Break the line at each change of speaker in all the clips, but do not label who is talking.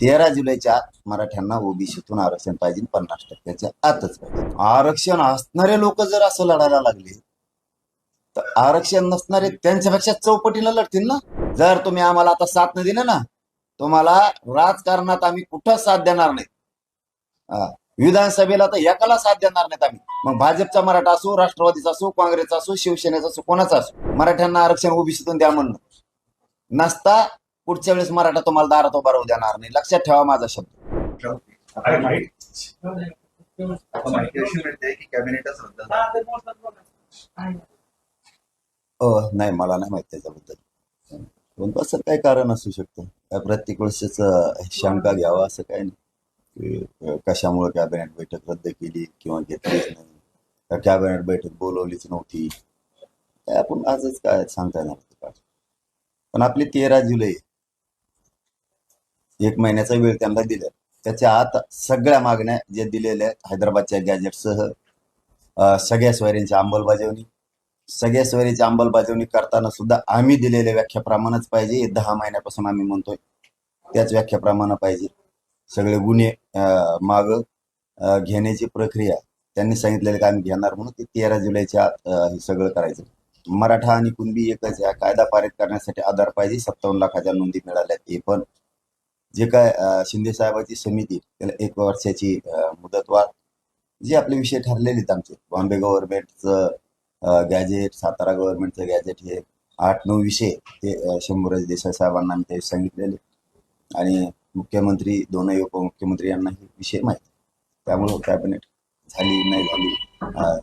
तेरा जुलैच्या आत मराठ्यांना ओबीसीतून आरक्षण पाहिजे पन्नास टक्क्याच्या आतच पाहिजे. आरक्षण असणारे लोक जर असं लढायला लागले तर आरक्षण नसणारे त्यांच्यापेक्षा चौपटीनं लढतील ना? जर तुम्ही आम्हाला आता साथ न दिलं ना तुम्हाला राजकारणात आम्ही कुठं साथ देणार नाही? विधानसभेला तर एकाला साथ देणार नाहीत आम्ही. मग भाजपचा मराठा असो राष्ट्रवादीचा असो काँग्रेसचा असो शिवसेनेचा असो कोणाचा असो मराठ्यांना आरक्षण ओबीसीतून द्या म्हणणं नसता पुढच्या वेळेस मराठा तुम्हाला दारात उभा राहू देणार नाही. लक्षात ठेवा माझा शब्द.
आणि माहिती आता माहिती अशी मिळते की कॅबिनेटच रद्द झालं.
अ, नाही मला नाही माहीत त्याच्याबद्दल. पण असं काय कारण असू शकतं. काय प्रत्येक वेळेसच शंका घ्यावा असं काय नाही. की, अ, कशामुळे कॅबिनेट बैठक रद्द केली किंवा घेतलीच नाही. का कॅबिनेट बैठक बोलवलीच नव्हती. काय आपण आजच काय सांगता येणार. पण आपली तेरा जुलै एक महिन्याचा वेळ त्यांना दिला त्याच्या आत सगळ्या मागण्या जे दिलेल्या आहेत हैदराबादच्या गॅजेटसह सगळ्या स्वारींची अंमलबजावणी सगळ्या स्वारीची अंमलबजावणी करताना सुद्धा आम्ही दिलेल्या व्याख्याप्रमाणेच पाहिजे. हे दहा महिन्यापासून आम्ही म्हणतोय. त्याच व्याख्याप्रमाणे पाहिजे. सगळे गुन्हे माग घेण्याची प्रक्रिया त्यांनी सांगितलेलं का आम्ही घेणार म्हणून ते तेरा जुलैच्या आत, हे सगळं करायचं. मराठा आणि कुणबी एकच आहे. कायदा पारित करण्यासाठी आधार पाहिजे. सत्तावन्न लाखाच्या नोंदी मिळाल्या ते पण जे काय शिंदे साहेबाची समिती त्याला एक वर्षाची मुदतवाढ जे आपले विषय ठरलेले आहेत आमचे. बॉम्बे गव्हर्नमेंटचं गॅजेट सातारा गव्हर्नमेंटचं गॅजेट हे आठ नऊ विषय ते शंभूराज देसाई साहेबांना आम्ही ते सांगितलेले. आणि मुख्यमंत्री दोनही उपमुख्यमंत्री यांना हे विषय माहिती. त्यामुळं कॅबिनेट झाली नाही झाली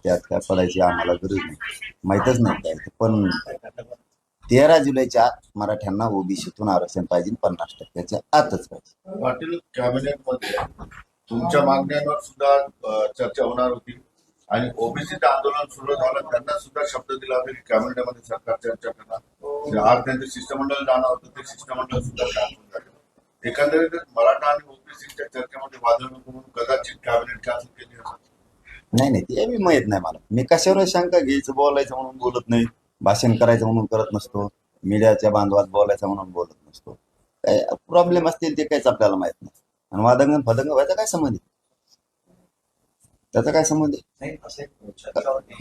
त्यात काय पडायची आम्हाला गरज नाही. माहीतच नाही काय पण तेरा जुलैच्या आत मराठ्यांना ओबीसीतून आरक्षण पाहिजे पन्नास टक्क्याच्या आतच पाहिजे.
पाटील कॅबिनेटमध्ये तुमच्या मागण्यांवर सुद्धा अ, चर्चा होणार होती आणि ओबीसीचं आंदोलन सुरू झालं त्यांना सुद्धा शब्द दिला होता की कॅबिनेटमध्ये सरकार चर्चा करणार आज त्यांचं शिष्टमंडळ जाणार होतं ते शिष्टमंडळ सुद्धा कॅन्सल झालं. एकंदरीत मराठा आणि ओबीसीच्या चर्चेमध्ये वादळ नको म्हणून कदाचित कॅबिनेट कॅन्सल केली असेल.
नाही नाही ते बी माहीत नाही मला. मी कशावर शंका घ्यायचं बोलायचं म्हणून बोलत नाही. भाषण करायचं म्हणून करत नसतो. मीडियाच्या बांधवात बोलायचं म्हणून बोलत नसतो. काय प्रॉब्लेम असतील ते काहीच आपल्याला माहीत नाही. आणि वादंगन फदंग व्हायचा काय संबंध? त्याचा काय संबंध.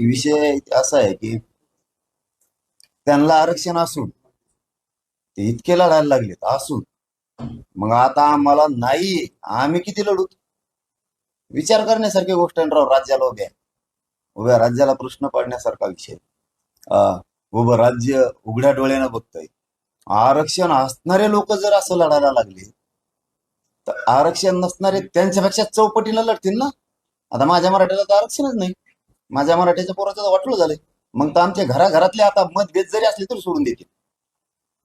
विषय असा आहे की त्यांना आरक्षण असून ते इतके लढायला लागलेत असून. मग आता आम्हाला नाही आम्ही किती लढू? विचार करण्यासारखी गोष्ट आहे ना राव राज्याला उभ्या उभ्या राज्याला प्रश्न पडण्यासारखा विषय व उभं राज्य उघड्या डोळ्यानं बघतंय. आरक्षण असणारे लोक जर असं लढायला लागले तर आरक्षण नसणारे त्यांच्यापेक्षा चौपटीनं लढतील ना? आता माझ्या मराठ्याला तर आरक्षणच नाही. माझ्या मराठ्याच्या पोराचं वाटलं झालंय. मग तर आमच्या घराघरातले आता मतभेद जरी असले तरी सोडून देतील.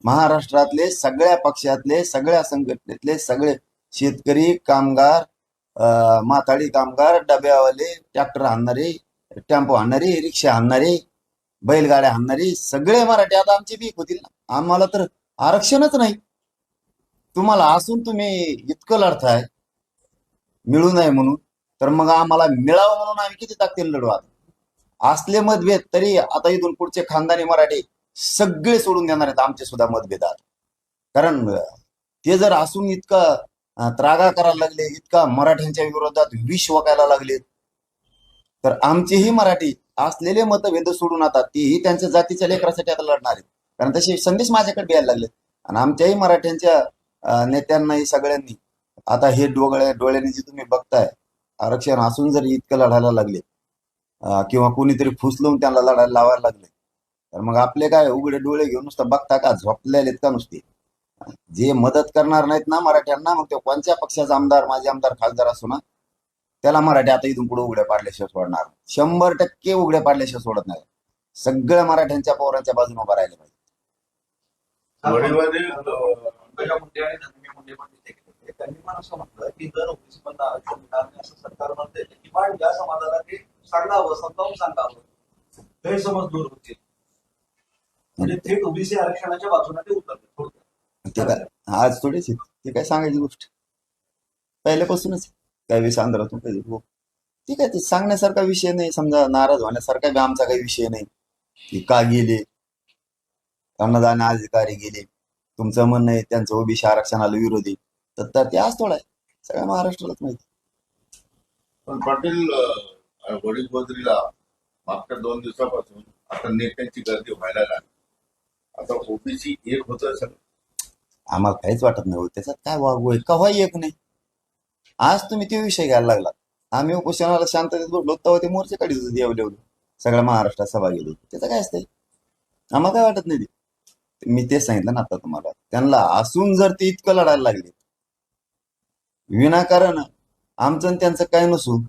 महाराष्ट्रातले सगळ्या पक्षातले सगळ्या संघटनेतले सगळे शेतकरी कामगार अं, माथाडी कामगार डब्यावाले ट्रॅक्टर आणणारे टेम्पो आणणारे रिक्षा आणणारे बैलगाड्या आणणारे सगळे मराठी आता आमचे बीक होतील. ना आम्हाला तर आरक्षणच नाही. तुम्हाला असून तुम्ही इतकं लढताय. मिळू नये म्हणून. तर मग आम्हाला मिळावं म्हणून आम्ही किती ताकदीने लढू आता? असले मतभेद तरी आता इथून पुढचे खानदानी मराठी सगळे सोडून देणार आहेत आमचे सुद्धा मतभेद कारण ते जर असून इतका त्रागा करायला लागले इतका मराठ्यांच्या विरोधात विष वकायला लागले तर आमचेही मराठी असलेले मतभेद सोडून आता तीही त्यांच्या जातीच्या लेकरासाठी आता लढणार आहेत. कारण तसे संदेश माझ्याकडे यायला लागले आणि आमच्याही मराठ्यांच्या नेत्यांनाही सगळ्यांनी आता हे डोळे डोळ्याने जे तुम्ही बघताय आरक्षण असून जर इतकं लढायला लागले किंवा कोणीतरी फुसलून त्यांना लढायला लावायला लागले तर मग आपले काय उघडे डोळे घेऊन नुसतं बघता का? झोपलेले का नुसते? जे मदत करणार नाहीत ना मराठ्यांना मग ते कोणत्या पक्षाचा आमदार? माझे आमदार खासदार असो ना त्याला मराठी आता इथून पुढे उघड्या पाडल्याशिवाय सोडणार. शंभर टक्के उघड्या पाडल्याशिवाय सोडत नाही सगळ्या मराठ्यांच्या पोरांच्या बाजूने उभा राहिले पाहिजे
वडीलवाडी, अ,
पंकजा मुंडे आणि धनंजय मुंडे पण तिथे गेले होते. त्यांनी पण असं म्हटलं की जर ओबीसी मधलं आरक्षण मिळालं नाही असं सरकार म्हणते किंवा या समाजाला ते सांगावं समजावून सांगावं गैरसमज दूर होतील म्हणजे थेट ओबीसी आरक्षणाच्या बाजूने ते उतरले
आज थोडीच. ते काय सांगायची गोष्ट पहिल्यापासूनच आंध्रातून काही हो ठीक आहे ते सांगण्यासारखा विषय नाही समजा नाराज होण्यासारखा बी आमचा काही विषय नाही. की का गेले? अन्नदान अधिकारी गेले. तुमचं म्हणणं आहे त्यांचं ओबीसी आरक्षणाला विरोधी. तर ते आज थोडा आहे. सगळ्या महाराष्ट्रालाच माहिती
पण पाटील अं, वडीलबद्रीला मागच्या दोन दिवसापासून आता नेत्यांची गर्दी व्हायला लागली. आता ओबीसी एक होतं सगळं.
आम्हाला काहीच वाटत नाही त्याच्यात काय वागू आहे? कव्हाही एक नाही. आज तुम्ही ते विषय घ्यायला लागला आम्ही उपोषणाला शांततेत बसलो तेव्हा ते मोर्चे काढीत होते. एवढे सगळ्या महाराष्ट्रात सभा गेली त्याचं काय असतंय? आम्हाला काय वाटत नाही ते? मी तेच सांगितलं ना आता तुम्हाला. त्यांना असून जर ते इतकं लढायला लागले विनाकारण आमचं आणि त्यांचं काय नसून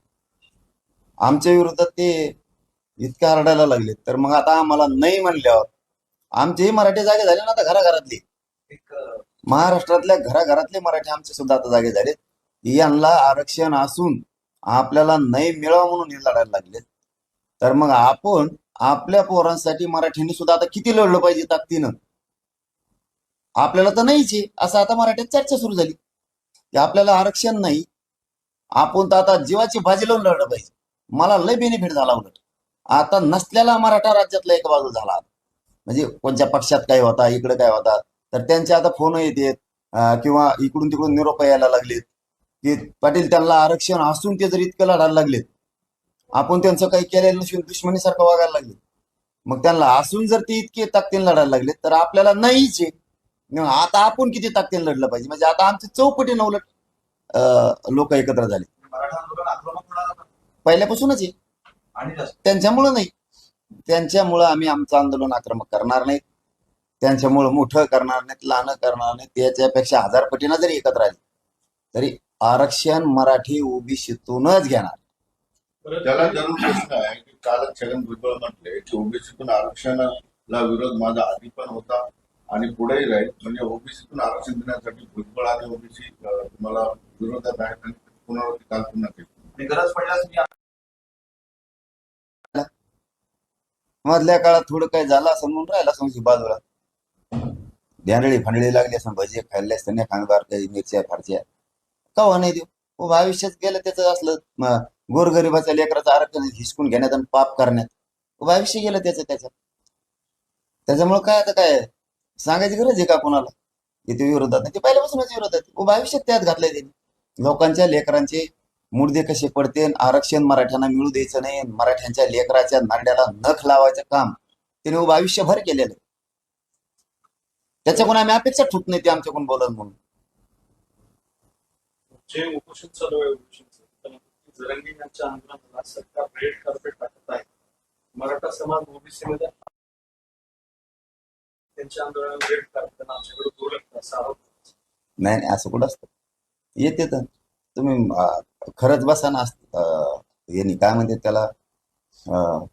आमच्या विरोधात ते इतके हरडायला लागले. तर मग आता आम्हाला नाही म्हणल्यावर आमचेही मराठी जागे झाले ना आता घराघरातले? महाराष्ट्रातल्या घराघरातले मराठी आमचे सुद्धा आता जागे झाले यांना आरक्षण असून आपल्याला नाही मिळावं म्हणून हे लढायला लागले. तर मग आपण आपल्या पोरांसाठी मराठ्यांनी सुद्धा आता किती लढलं पाहिजे ताकदीनं? आपल्याला तर नाहीच आहे. असं आता मराठ्यात चर्चा सुरू झाली. की आपल्याला आरक्षण नाही. आपण तर आता जीवाची भाजी लावून लढलं पाहिजे. मला लय बेनिफिट झाला उलट. आता नसलेला मराठा राज्यातला एक बाजू झाला. म्हणजे कोणत्या पक्षात काय होता इकडे काय होता तर त्यांचे आता फोन येत किंवा इकडून तिकडून निरोप यायला लागलेत. की पाटील त्यांना आरक्षण असून ते जर इतकं लढायला लागलेत आपण त्यांचं काही केलेलं नसून दुश्मनीसारखं वागायला लागले मग त्यांना असून जर ते इतके ताकदीने लढायला लागले तर आपल्याला नाहीच आहे. आता आपण किती ताकदीने लढलं पाहिजे? म्हणजे आता आमचे चौपटीनं उलट लोक एकत्र झाले. पहिल्यापासूनच आहे. त्यांच्यामुळं नाही. त्यांच्यामुळं आम्ही आमचं आंदोलन आक्रमक करणार नाही. त्यांच्यामुळं मोठं करणार नाहीत लहान करणार नाही त्याच्यापेक्षा हजार पटीनं जरी एकत्र आली तरी आरक्षण मराठी ओबीसीतूनच घेणार.
त्याला जरूर प्रश्न आहे की कालच छगन भुजबळ म्हटले की ओबीसीतून आरक्षणाला विरोध माझा आधी पण होता आणि पुढेही राहील. म्हणजे ओबीसीतून आरक्षण देण्यासाठी भुजबळ आणि ओबीसी तुम्हाला विरोधात आहेत आणि पुनरावृत्ती काल पुन्हा केली.
गरज पडल्यास मी
मधल्या काळात थोडं काय झालं असं म्हणून राहिला समजी बाजूला. ध्यानळी फांडळी लागली असं भजे खाल्ले असताना खांगबार काही मिरच्या फारच्या. कवा नाही देऊ? आयुष्यात गेलं त्याचं असलं गोरगरिबाच्या लेकराचं आरक्षण हिसकून घेण्यात आणि पाप करण्यात. आयुष्य गेलं त्याचं त्याच्यात त्याच्यामुळे काय आता काय? सांगायची गरज आहे का कोणाला? इथे विरोधात. नाही ते पहिल्यापासूनच विरोधात आहे. आयुष्यात त्यात घातलंय त्यांनी. लोकांच्या लेकरांचे मुर्दे कसे पडते आरक्षण मराठ्यांना मिळू द्यायचं नाही मराठ्यांच्या लेकराच्या नांड्याला नख लावायचं काम. त्याने उभं आयुष्यभर केलेलं त्याच्याकडून आम्ही अपेक्षा ठुत नाही ते आमच्याकडून बोलत म्हणून.
जे उपोषण चालू आहे उपोषणचं पण जरंगी यांच्या आंदोलनाला सरकार रेड कार्पेट टाकत आहे. मराठा समाज ओबीसी मध्ये त्यांच्या आंदोलनाला रेड कार्पेट आमच्याकडे दुर्लक्ष असा आरोप
नाही नाही असं कुठं असतं? येते तर. तुम्ही खरंच बसा ना यांनी काय म्हणते त्याला? अं,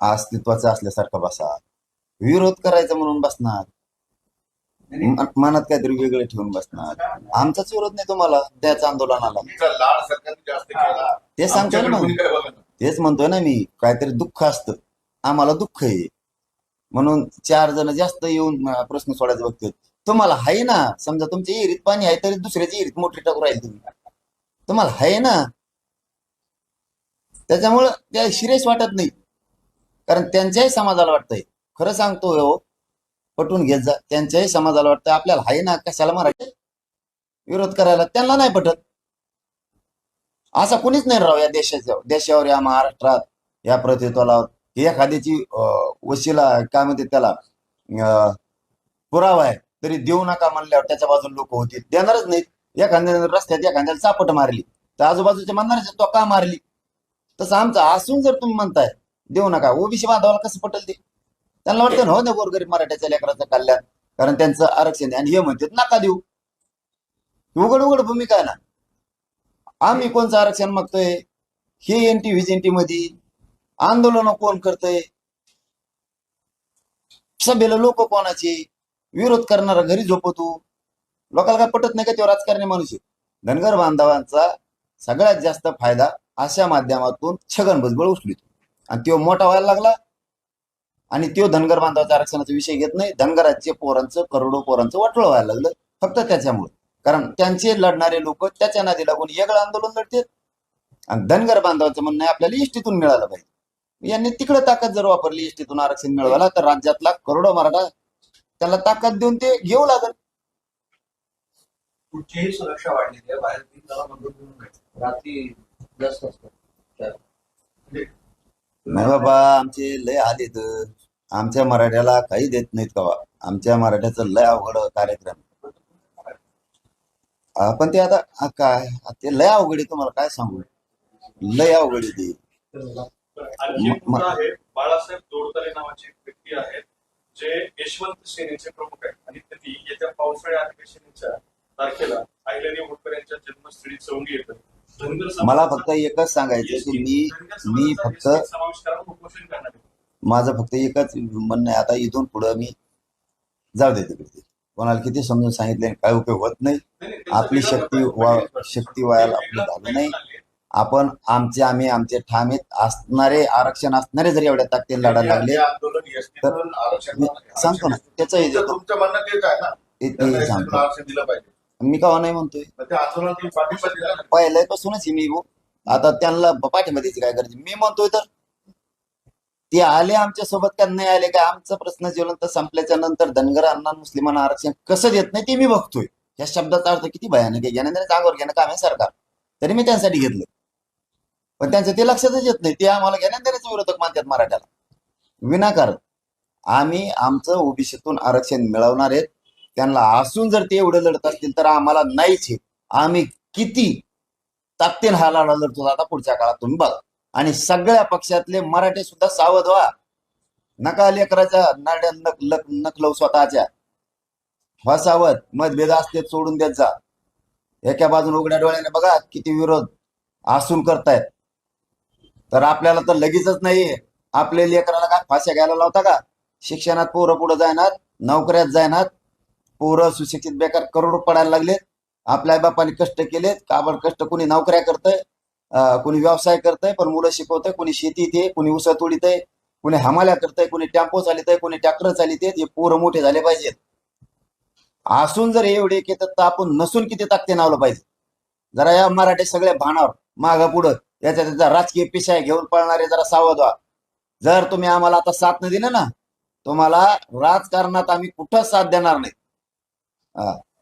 अस्तित्वाचं असल्यासारखं बसा. विरोध करायचा म्हणून बसणार. मनात काहीतरी वेगळं ठेवून बसणार. आमचाच विरोध नाही तुम्हाला त्याच आंदोलनाला ते सांगतोय ना तेच म्हणतोय ना मी काहीतरी दुःख असतं. आम्हाला दुःख आहे. म्हणून चार जण जास्त येऊन प्रश्न सोडायचे बघतात तुम्हाला आहे ना समजा तुमच्या विहिरीत पाणी आहे तरी दुसऱ्याची विहिरीत मोठी टाकू राहील तुम्ही. तुम्हाला आहे ना? त्याच्यामुळं त्या शिरेश वाटत नाही. कारण त्यांच्याही समाजाला वाटतंय. खरं सांगतो हो पटवून घेत जा. त्यांच्याही समाजाला वाटतं आपल्याला आहे ना कशाला मराठी? विरोध करायला त्यांना नाही पटत. असा कुणीच नाही राव या देशाच्या देशावर या महाराष्ट्रात या प्रतित्वाला एखाद्याची वशीला वशिला काय म्हणते त्याला? पुरावा आहे. तरी देऊ नका म्हणल्यावर त्याच्या बाजूला लोक होतील देणारच नाहीत. एखाद्या रस्त्यात एखाद्याला चापट मारली. तर आजूबाजूच्या म्हणणारच तो का मारली? तसं आमचं असून जर तुम्ही म्हणताय देऊ नका. ओबीसी बांधवाला कसं पटेल ते? त्यांना वाटतं हो ना गोरगरीब मराठ्याच्या लेकराचं कल्याण कारण त्यांचं आरक्षण आणि हे म्हणतात नका देऊ. उघड उघड भूमिका आहे ना. आम्ही कोणचं आरक्षण मागतोय? हे N T V N T मध्ये आंदोलन कोण करतय? सभेला लोक कोणाचे? विरोध करणारा घरी झोपतो. लोकांना काय पटत नाही का तेव्हा राजकारणी माणूस धनगर बांधवांचा सगळ्यात जास्त फायदा अशा माध्यमातून छगन भुजबळ उचलितो. आणि तो मोठा व्हायला लागला. आणि तो धनगर बांधवाच्या आरक्षणाचा विषय घेत नाही. धनगराचे पोरांचं करोडो पोरांचं वाटोळ व्हायला लागलं. फक्त त्याच्यामुळे. कारण त्यांचे लढणारे लोक त्याच्या नादी लागून वेगळं आंदोलन लढतात. आणि धनगर बांधवाचं म्हणणं आपल्याला इष्टीतून मिळालं पाहिजे. यांनी तिकडे ताकद जर वापरली इष्टीतून आरक्षण मिळवायला तर राज्यातला करोडो मराठा त्याला ताकद देऊन ते घेऊ लागल.
पुढचीही सुरक्षा वाढलेली आहे बाहेर रात्री जास्त असतात.
नाही बाबा आमचे लय आलेत. आमच्या मराठ्याला काही देत नाहीत का बा आमच्या मराठ्याचं लय अवघड कार्यक्रम. पण ते आता काय? ते लय अवघड आहे तुम्हाला काय सांगू? लय अवघड आहे ते.
आहे बाळासाहेब दोडतले नावाचे व्यक्ती आहेत जे यशवंत सेनेचे प्रमुख आहेत. आणि त्यांनी येत्या पावसाळी अधिवेशनाच्या तारखेला अहिल्यादेवी होळकर यांच्या जन्मस्थळी चौंडी येतं.
मला फक्त एकच सांगायचं की मी मी फक्त
करा उपोषण करणार आहे.
माझं फक्त एकच म्हणणं आहे आता इथून पुढं मी जाऊ दे तिकडे. कोणाला किती समजून सांगितले काय उपयोग होत नाही.
त्याचं
आपली शक्ती वा. शक्ती वायाला
वेगळं
आपलं झालं नाही. आपण आमचे आम्ही आमचे ठामीत असणारे आरक्षण असणारे जरी एवढ्या ताकदीने लढायला लागले
हे
मी सांगतो ना त्याचंही
तुमचं-
देतो.
तुमचं म्हणणं तेच आहे ना.
ते-
त्यांना
ते
एसटीतून
सांगतो मी का नाही म्हणतोय? पहिल्यापासूनच मी भाऊ. आता त्यांना द्यायची काय करायची? मी म्हणतोय तर ते आले आमच्यासोबत का नाही आले. का आमचा प्रश्न ज्वलंत संपल्याच्या नंतर धनगर अण्णा मुस्लिमांना आरक्षण कसं देत नाही ते मी बघतोय. या शब्दाचा अर्थ किती भयानक आहे. ज्ञानेंद्र जागोर घेणं काम आहे सरकार. तरी मी त्यांसाठी घेतलं. पण त्यांचं ते लक्षातच येत नाही. ते आम्हाला ज्ञानेंद्रच विरोधक मानतात मराठ्याला. विनाकारण आम्ही आमचं ओबीसीतून आरक्षण मिळवणार आहेत. त्यांना असून जर ते एवढं लढत असतील तर आम्हाला नाहीच आहे. आम्ही किती ताकदीन हा लढा लढतो आता पुढच्या काळात तुम्ही बघा. आणि सगळ्या पक्षातले मराठे सुद्धा सावध व्हा. नका लेकराच्या नाड्या नक लक नकलव स्वतःच्या. व्हा सावध. मतभेद असते सोडून देत जा. एका बाजून उघड्या डोळ्याने बघा किती विरोध आसून करतायत. तर आपल्याला तर लगेचच नाहीये आपल्या लेकराला काय फाश्या घ्यायला लावता का? शिक्षणात पोरं पुढे जायनात नोकऱ्यात जायनात. पोरं सुशिक्षित बेकार करोड पडायला लागलेत. आपल्या आई बापाने कष्ट केलेत. काबड कष्ट कोणी नोकऱ्या करतंय? कोणी व्यवसाय करतंय पण मुलं शिकवतंय कोणी शेतीत आहे कोणी ऊस आहे कोणी हमाल्या करतंय कोणी टेम्पो आहे कोणी ट्रॅक्टर चालित हे पोरं मोठे झाले पाहिजेत. असून जर एवढे येतात तर आपण नसून किती ताकते नावलं पाहिजे? जरा या मराठी सगळ्या भानावर माग पुढं याच्या त्याचा राजकीय पिशाय घेऊन पळणारे जरा सावध व्हा जर तुम्ही आम्हाला आता साथ न दिलं ना तुम्हाला राजकारणात आम्ही कुठंच साथ देणार नाही. हा.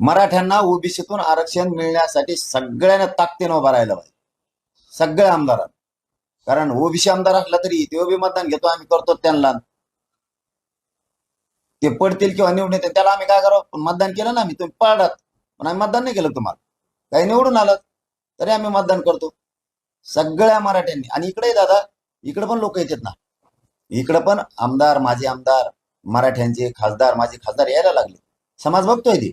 मराठ्यांना ओबीसीतून आरक्षण मिळण्यासाठी सगळ्यांना ताकदीनं उभा राहायला पाहिजे. सगळ्या आमदारांना. कारण ओबीसी आमदार असला तरी ते बी मतदान घेतो आम्ही करतो त्यांना. ते पडतील किंवा निवडून येतील त्याला आम्ही काय करावं? पण मतदान केलं ना आम्ही तुम्ही पाडत. पण आम्ही मतदान नाही केलं तुम्हाला. काही निवडून आलं तरी आम्ही मतदान करतो. सगळ्या मराठ्यांनी. आणि इकडे दादा इकडे पण लोक येतात ना. इकडे पण आमदार माझे आमदार मराठ्यांचे खासदार माझे खासदार यायला लागले. समाज बघतोय ते.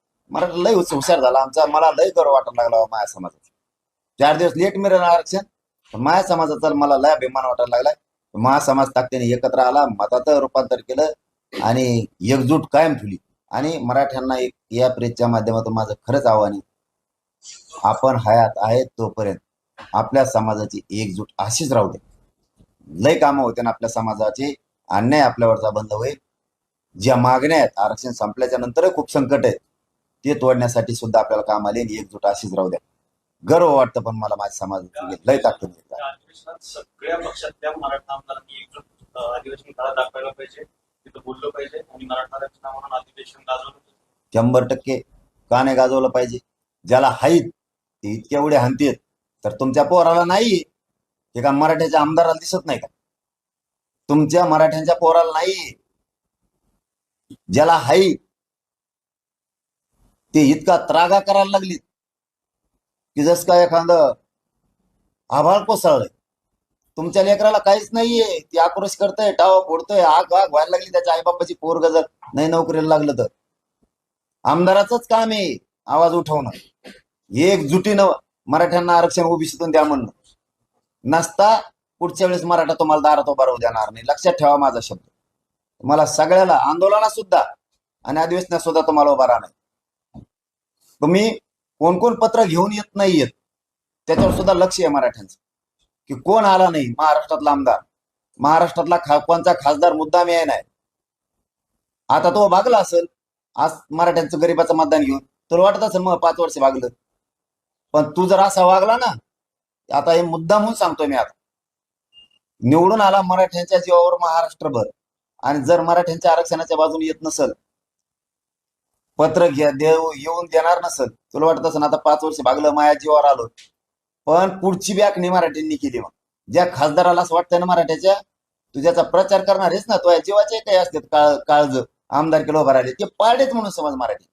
मराठा लय हुशार झाला. आमचा मला लय गर्व वाटायला लागला माया समाजाचा. चार दिवस लेट मिळालं आरक्षण पण माया समाजाचा मला लय अभिमान वाटायला लागलाय. महासमाज ताकदीने एकत्र आला मतात रूपांतर केलं आणि एकजूट कायम ठेवली. आणि मराठ्यांना एक या प्रेसच्या माध्यमातून माझं खरंच आव्हान आहे. आपण हयात आहे तोपर्यंत आपल्या समाजाची एकजूट अशीच राहू दे. लय कामं होते ना आपल्या समाजाचे. अन्याय आपल्यावरचा बंद होईल. ज्या मागण्या आहेत आरक्षण संपल्याच्या नंतर खूप संकट आहे ते तोडण्यासाठी सुद्धा आपल्याला काम आले. आणि एकजूट अशीच राहू द्या. गर्व वाटतं पण मला माझ्या समाजाची लय ताकद
सगळ्या पक्षातल्या मराठा आमदारांनी एकजूट अं, अधिवेशन काळात दाखवायला पाहिजे. तिथं बोललं पाहिजे. आणि मराठा अधिवेशन गाजवलं
शंभर टक्के का नाही गाजवलं पाहिजे. ज्याला हाईत ते इतके एवढे हानतीत तर तुमच्या पोराला नाही. हे का मराठ्याच्या आमदाराला दिसत नाही का? तुमच्या मराठ्यांच्या पोराला नाही. ज्याला हाई ते इतका त्रागा करायला लागली की जस का एखादं आभाळ कोसळलंय. तुमच्या लेकराला काहीच नाहीये. ती आक्रोश करतोय टाव फोडतोय आग आग व्हायला लागली त्याच्या आईबापाची पोर गजर नाही नोकरीला लागलं तर. आमदाराचंच काम आहे आवाज उठवणं. एकजुटीनं मराठ्यांना आरक्षण ओबीसीतून द्या म्हणणं. नसता पुढच्या वेळेस मराठा तुम्हाला दारात उभा राहू देणार नाही. लक्षात ठेवा माझा शब्द. मला सगळ्याला आंदोलनात सुद्धा आणि अधिवेशनात सुद्धा तुम्हाला उभा राहणार तुम्ही कोण कोण पत्र घेऊन येत नाहीयेत त्याच्यावर सुद्धा लक्ष आहे मराठ्यांचं. की कोण आला नाही? महाराष्ट्रातला आमदार. महाराष्ट्रातला खा खासदार मुद्दाम याय नाही. आता तो भागला असेल आज मराठ्यांचं गरीबाचं मतदान घेऊन तुला वाटत असेल मग पाच वर्ष भागलं. पण तू जर असा वागला ना आता हे मुद्दा म्हणून सांगतोय मी आता. निवडून आला मराठ्यांच्या जीवावर महाराष्ट्रभर. आणि जर मराठ्यांच्या आरक्षणाच्या बाजूने येत नसल पत्र घ्या देव येऊन देणार नसल तुला वाटत असेल आता पाच वर्ष भागलं माया जीवावर आलो. पण पुढची बॅकनी मराठ्यांनी केली मग. ज्या खासदाराला असं वाटतंय ना मराठ्याच्या तू ज्याचा प्रचार करणार आहेस ना तो जीवाचे काही असतात काळ काळज. आमदार किलो भरायले ते पाळलेच म्हणून समज मराठी.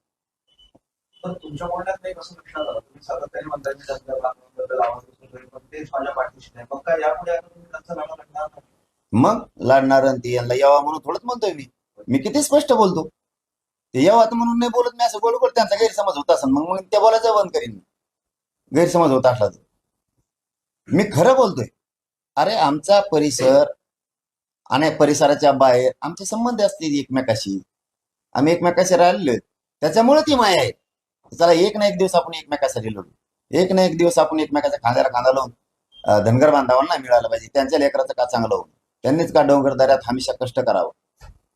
पण तुमच्या बोलण्यात नाही कसं लक्षात आलं? तुम्ही सातत्याने म्हणताय मी त्यांच्या बातम्यांबद्दल आवाज उचलतोय, पण तेच माझ्या पाठीशी नाही. मग काय यापुढे आता तुम्ही त्यांचं लढा लढणार नाही?
मग लढणार ती यांना यावा म्हणून थोडंच म्हणतोय मी. मी किती स्पष्ट बोलतो. ते यावं म्हणून नाही बोलत मी असं बोलू त्यांचा गैरसमज होत असेल मग मग त्या बोलायचं बंद करीन मी. गैरसमज होत असला तर. मी खरं बोलतोय. अरे आमचा परिसर आणि परिसराच्या बाहेर आमचे संबंध असतील एकमेकाशी. आम्ही एकमेकाशी राहिलेलो त्याच्यामुळे ती माया आहे. चला एक ना एक दिवस आपण एकमेकासाठी लढू. एक ना एक दिवस आपण एकमेकाच्या खांद्याला खांदा लावून धनगर बांधवांना मिळालं पाहिजे. त्यांच्या लेकराचं का चांगलं होऊन त्यांनीच का डोंगर दऱ्यात हमेशा कष्ट करावं?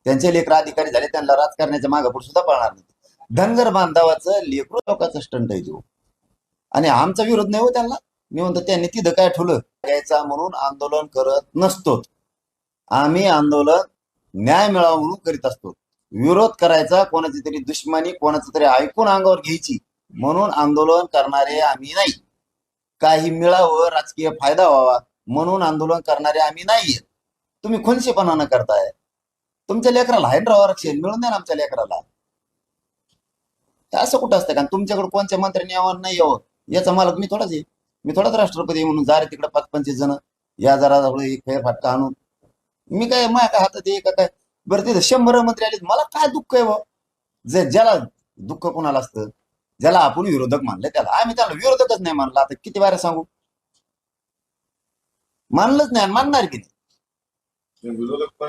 त्यांचे लेकर अधिकारी झाले त्यांना राजकारण्याच्या मागापूर सुद्धा पाळणार नाही धनगर बांधवाचं लेकरू लोकांचं स्टंट आहे तो. आणि आमचा विरोध नाही हो त्यांना. मी म्हणतो त्यांनी तिथं काय ठेवलं? घ्यायचा म्हणून आंदोलन करत नसतो आम्ही आंदोलन न्याय मिळावा म्हणून करीत असतो. विरोध करायचा कोणाची तरी दुश्मनी कोणाचं तरी ऐकून अंगावर घ्यायची म्हणून आंदोलन करणारे आम्ही नाही. काही मिळावं राजकीय फायदा व्हावा म्हणून आंदोलन करणारे आम्ही नाही तुम्ही खुनशेपणानं करताय. तुमच्या लेकराला आहे ना राव आरक्षण मिळून द्या ना आमच्या लेकराला. असं कुठं असतं? कारण तुमच्याकडे कोणत्या मंत्र्यांनी यावं? नाही यावं. याचा मालक मी थोडाच आहे. मी थोडाच राष्ट्रपती म्हणून जा रे तिकडे पाच पंचवीस जण या जरा थोडं एक फेर फाटका आणून. मी काय माझ्या काय हातात आहे काय? बरं तिथं शंभर मंत्री आले मला काय दुःख आहे जे ज्याला दुःख कोणाला असतं? ज्याला आपण विरोधक मानले त्याला. आम्ही त्याला विरोधकच नाही मानला. आता किती वारे सांगू? मानलंच नाही मानणार की नाही
ते विरोधक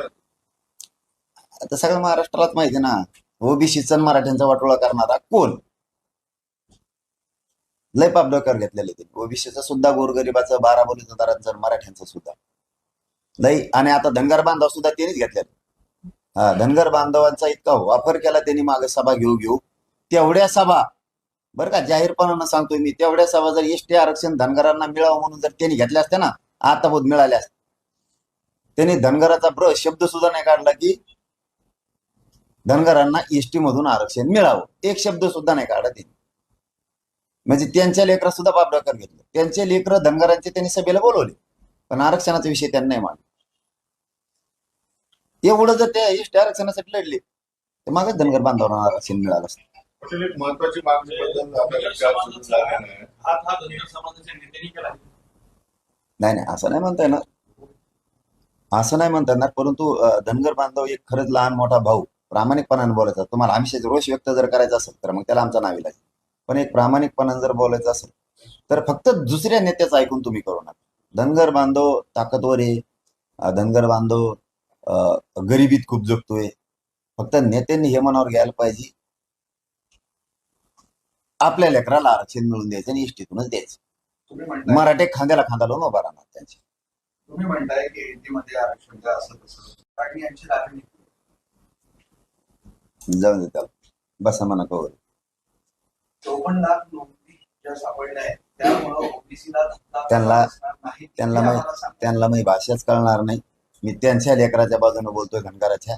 आता सगळं महाराष्ट्रालाच माहिती ना. ना ओबीसीचा मराठ्यांचा वाटोळा करणारा कोण? लय पाप डोक्यावर घेतलेले ते. ओबीसीचा सुद्धा गोरगरिबाचं बारा बोलीचं मराठ्यांचं सुद्धा. लय आणि आता धनगर बांधव सुद्धा त्यांनीच घेतलेले. हा धनगर बांधवांचा इतका वापर केला त्यांनी मागे सभा घेऊ घेऊ. तेवढ्या सभा बरं का जाहीरपणानं सांगतोय मी तेवढ्या सभा जर एसटी आरक्षण धनगरांना मिळावं म्हणून जर त्यांनी घेतल्या असत्या ना आता बोध मिळाल्या असत्या. त्यांनी धनगराचा ब्र शब्द सुद्धा नाही काढला की धनगरांना एसटी मधून आरक्षण मिळावं. एक शब्द सुद्धा नाही काढला त्यांनी म्हणजे त्यांच्या लेकरा सुद्धा बाप डोक्यावर घेतलं. त्यांचे लेकर धनगरांचे त्यांनी सभेला बोलवले. पण आरक्षणाचा विषय त्यांनी नाही मांडला. एवढं जर त्या एसटी आरक्षणासाठी लढले तर मागच धनगर बांधवांना आरक्षण मिळालं असतं.
महत्वाची
हा.
नाही नाही असं नाही म्हणता येणार. असं नाही म्हणता येणार परंतु धनगर बांधव एक खरंच लहान मोठा भाऊ प्रामाणिकपणाने बोलायचा तुम्हाला आमिषाचे रोष व्यक्त जर करायचा असेल तर मग त्याला आमचा नाव लागेल पण एक प्रामाणिकपणाने जर बोलायचं असेल तर फक्त दुसऱ्या नेत्याचं ऐकून तुम्ही करू नका. धनगर बांधव ताकदवर आहे. धनगर बांधव गरिबीत खूप जगतोय. फक्त नेत्यांनी हे मनावर घ्यायला पाहिजे. आपल्या लेकराला आरक्षण मिळून द्यायचं आणि इष्टीतूनच द्यायचं. मराठे खांद्याला खांदा लावून उभा राहणार त्यांचे.
तुम्ही म्हणताय की आरक्षण द्या असं तसं आणि यांची राजनीती
जाऊन दे त्याला. बसा म्हणा कवर.
चौपन्न लाख नोकरी ज्या सापडल्या आहेत. त्यामुळं ओबीसीला
त्यांना- त्यांना
त्यांना
मी भाषाच कळणार नाही. मी त्यांच्या लेकराच्या बाजूने बोलतोय धनगराच्या.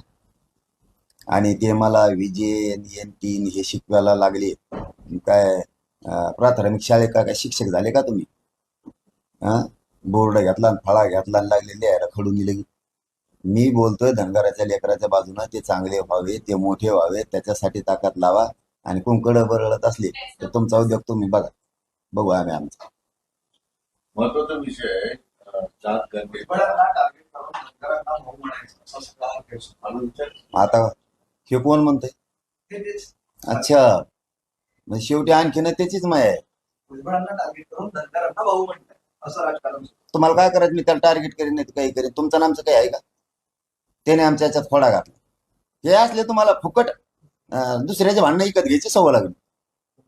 आणि ते मला विजय एन तीन हे शिकवायला लागले. काय अं, प्राथमिक शाळेत का काय शिक्षक झाले का तुम्ही? हा बोर्ड घेतला आणि फळा घेतला आणि लागले लिहायला खडून दिले. की मी बोलतोय धनगराच्या लेकराच्या बाजूने ते चांगले व्हावे ते मोठे व्हावे त्याच्यासाठी ताकद लावा आणि कुंकड बरळत असले तर तुमचा उद्योग तुम्ही बघा. बघू आम्ही आमचा.
महत्त्वाचा विषय
आता हे कोण म्हणतंय?
हे तेच.
अच्छा. मग शेवटी आणखीन त्याचीच माय आहे. तुम्हाला काय करायचं? मी त्याला टार्गेट करीन काही करीन. तुमचं नामचं काही आहे का? त्याने आमच्या याच्यात खोडा घातला. हे असले तुम्हाला फुकट दुसऱ्याचे भांडणं विकत घ्यायची सवय लागली.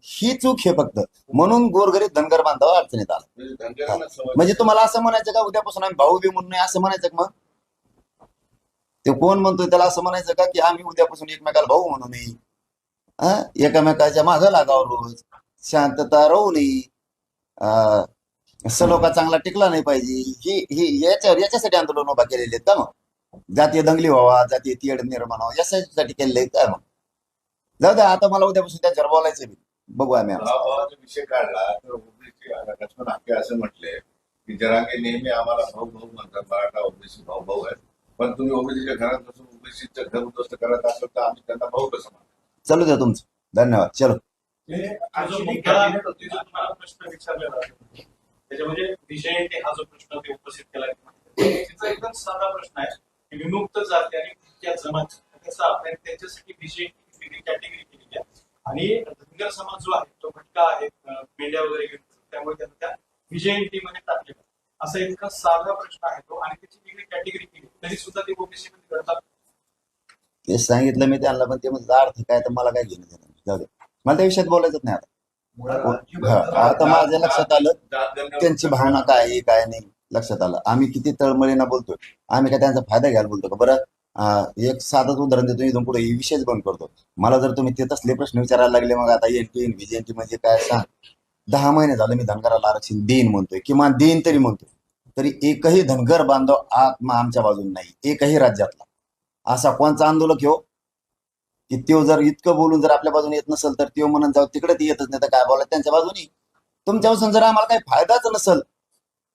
ही चूक हे फक्त. म्हणून गोरगरीब धनगर बांधव अडचणीत आला.
म्हणजे
म्हणजे तुम्हाला असं म्हणायचं का उद्यापासून आम्ही भाऊ बी म्हणून नाही असं म्हणायचं का मग? ते कोण म्हणतोय त्याला असं म्हणायचं का की आम्ही उद्यापासून एकमेकाला भाऊ म्हणू नये? हं? एकामेकाच्या मागं लागावं रोज. शांतता राहू नये. सलोखा चांगला टिकला नाही पाहिजे. ही ही याच्या याच्यासाठी आंदोलन उभा केलेले आहेत का मग? जातीय दंगली व्हावा जातीय तीड निर्माण व्हावा याच्यासाठी केलेले आहेत का मग जाऊ द्या आता मला उद्यापासून त्यांच्यावर बोलायचं बी. बघू आम्ही
विषय काढला तर ओबीसी लक्ष्मण हाके असं म्हटले की जरांगे नेहमी आम्हाला भाऊ भाऊ म्हणतात मराठा ओबीसी भाऊ भाऊ आहेत. पण तुम्ही ओबीसीच्या घरात बसून ओबीसीचं घर उद्ध्वस्त करत असाल तर आम्ही त्यांना भाऊ कसं म्हणतो
चालू द्या तुमचं. धन्यवाद. चलो.
हा प्रश्न विचारलेला आहे. त्याच्यामध्ये विषय हा जो प्रश्न ते उपस्थित केला एकदम साधा प्रश्न आहे. विमुक्त जाती आणि त्या जमात. त्याचा आपण त्यांच्यासाठी विषय वेगळी कॅटेगरी केलेली आहे. आणि धनगर समाज जो आहे तो भटका आहे मेंढ्या वगैरे घेऊन. फिरतो. त्यामुळे त्यांना त्या विजयंती मध्ये टाकलेला असा इतका साधा प्रश्न आहे तो आणि त्याची वेगळी कॅटेगरी केली. तरी सुद्धा ते ओबीसी मध्ये करतात.
तेच सांगितलं मी त्यांना पण ते म्हणजे अर्थ काय तर मला काय घेणं देणं नाही. जाऊ दे. मला त्या विषयात बोलायचंच नाही आता. आता माझ्या लक्षात आलं त्यांची भावना काय आहे काय नाही. लक्षात आलं. आम्ही किती तळमळीनं बोलतोय. आम्ही काय त्यांचा फायदा घ्यायला बोलतो का? बरं एक साधंच उदाहरण देतो इथून पुढे विषयच बंद करतो. मला जर तुम्ही ते तसले प्रश्न विचारायला लागले मग आता एनटी व्हीजेंटी म्हणजे काय सांग? दहा महिने झालं मी धनगराला आरक्षण देईन म्हणतोय किमान देईन तरी म्हणतोय. तरी एकही धनगर बांधव आत्मा आमच्या बाजून नाही एकही राज्यातला. असा कोणचा आंदोलक हो? की त्यो जर इतकं बोलून जर आपल्या बाजूने येत नसेल तर त्यो म्हणून जाऊ तिकडे ती येतच नाही तर काय बोला त्यांच्या बाजूनी. तुमच्यापासून जर आम्हाला काही फायदाच नसेल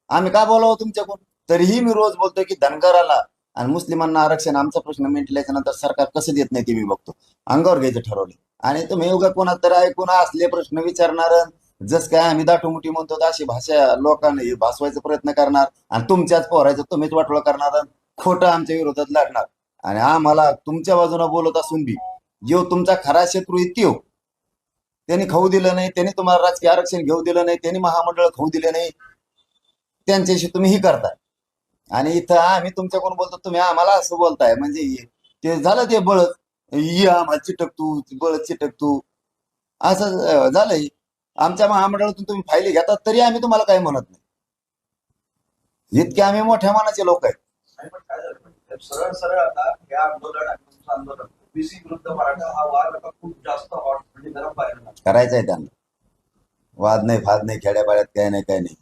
आम्ही का बोलावं तुमच्याकडून? तरीही मी रोज बोलतोय की धनगराला आणि मुस्लिमांना आरक्षण आमचा प्रश्न मिटल्याच्या नंतर सरकार कसं देत नाही ते मी बघतो. अंगावर घ्यायचं ठरवलं. आणि तुम्ही उगा कोणा तर ऐकून असले प्रश्न विचारणार जस काय आम्ही दाटोमुटी म्हणतो अशी भाषा लोकांना भासवायचा प्रयत्न करणार आणि तुमच्याच पोरायचं तुम्हीच वाटोळ करणार आणि खोटं आमच्या विरोधात लढणार. आणि आम्हाला तुमच्या बाजूने बोलत असून बी जो तुमचा खरा शत्रू आहे त्यो त्यांनी खाऊ दिलं नाही त्यांनी तुम्हाला राजकीय आरक्षण घेऊ दिलं नाही त्यांनी महामंडळ खाऊ दिले नाही. त्यांच्याशी तुम्ही ही करताय. आणि इथं आम्ही तुमच्याकडून बोलतो तुम्ही आम्हाला असं बोलताय. म्हणजे ते झालं ते बळत ये आम्हाला चिटक तू बळत चिटक तू. असं झालंय. आमच्या महामंडळातून तुम्ही फायली घेतात तरी आम्ही तुम्हाला काही म्हणत नाही. इतके आम्ही मोठ्या मानाचे लोक आहेत?
सरळ सरळ आता या आंदोलन ओबीसी विरुद्ध मराठा हा वाद आता खूप जास्त हॉट म्हणजे गरम.
करायचं आहे त्यांना. वाद नाही फाद नाही खेड्यापाड्यात काय नाही काय नाही.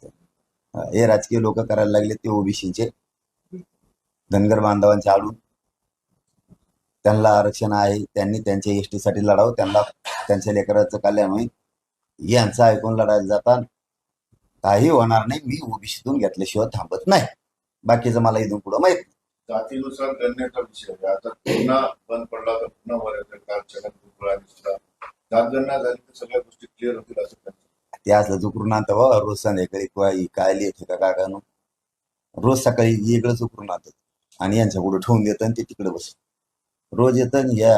हे राजकीय लोक करायला लागले ते ओबीसीचे. धनगर बांधवांचे आडून त्यांना आरक्षण आहे त्यांनी त्यांच्या एसटी साठी लढावं त्यांना त्यांच्या लेकराचं कल्याण होईल यांचं ऐकून लढायला जातात. काही होणार नाही मी ओबीसीतून घेतल्याशिवाय थांबत नाही. बाकीचं मला इथून पुढं माहीत
जातीनुसार गणण्याचा विषय आहे. आता पुन्हा बंद पडला तर पुन्हा वर येतं झाली तर सगळ्या गोष्टी क्लिअर होतील असं त्यांचं
ते असलं चुकरून आणतं बा रोज संध्याकाळी किंवा काय लिहित का काकानं रोज सकाळी वेगळं चुकरून आणतात. आणि यांच्या पुढे ठेवून देतं आणि ते तिकडे बस रोज येतं आणि या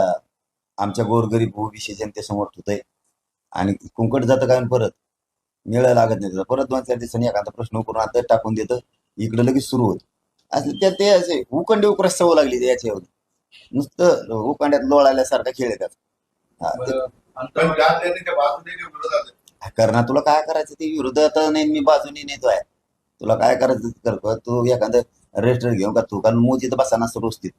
आमच्या गोरगरीब ओबीसी जनतेसमोर ठेवतंय. आणि कुंकट जातं काय परत? निळं लागत नाही त्याचा. परत दोन चार दिवसांनी एखादा प्रश्न करून आता टाकून देतं इकडे लगेच सुरू होत. असं त्या ते असे उकंडी उकरस सवय लागली याच्यावर. नुसतं उकांड्यात लोळाल्यासारखा खेळ येतात हा,
आहे,
करणार तुला काय करायचं? ते विरोधात नाही मी बाजूने नेतोय तुला काय करायचं ते कर कर. तू एखादं रेस्टॉरंट घेऊन का तू? कारण मोजीत बसा नसतं रोजतीत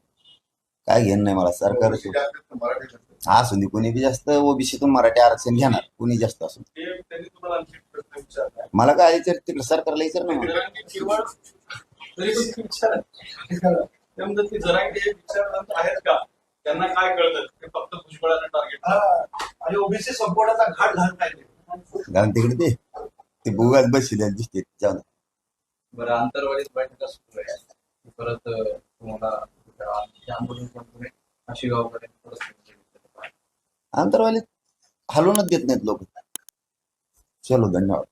काय घेणं नाही मला सरकार
ओबीसी जास्त आहेत तर मराठी जास्त आहेत.
असू दे कोणी बी जास्त ओबीसीतून मराठी आरक्षण घेणार कोणी जास्त असून.
ते त्यांनी तुम्हाला आणखी एक प्रश्न विचारला.
मला काय विचार तिकडे सरकारला विचार ना. मला.
जरांगे केवळ तरी पण ते विचार त्यामध्ये ते जरांगे हे विचारवंत आहेत का? त्यांना काय कळतं? ते फक्त भुजबळाला टार्गेट
हा, आणि ओबीसी संपवण्याचा घाट घालत नाही.
कारण तिकडे ते ते बुगात बसले दिसते जाऊ दे.
बरं आंतरवालीत बैठका सुरू आहे परत तुम्हाला अशी गावकडे परत
आंतरवाली हलवूनच देत नाहीत लोक. चलो धन्यवाद.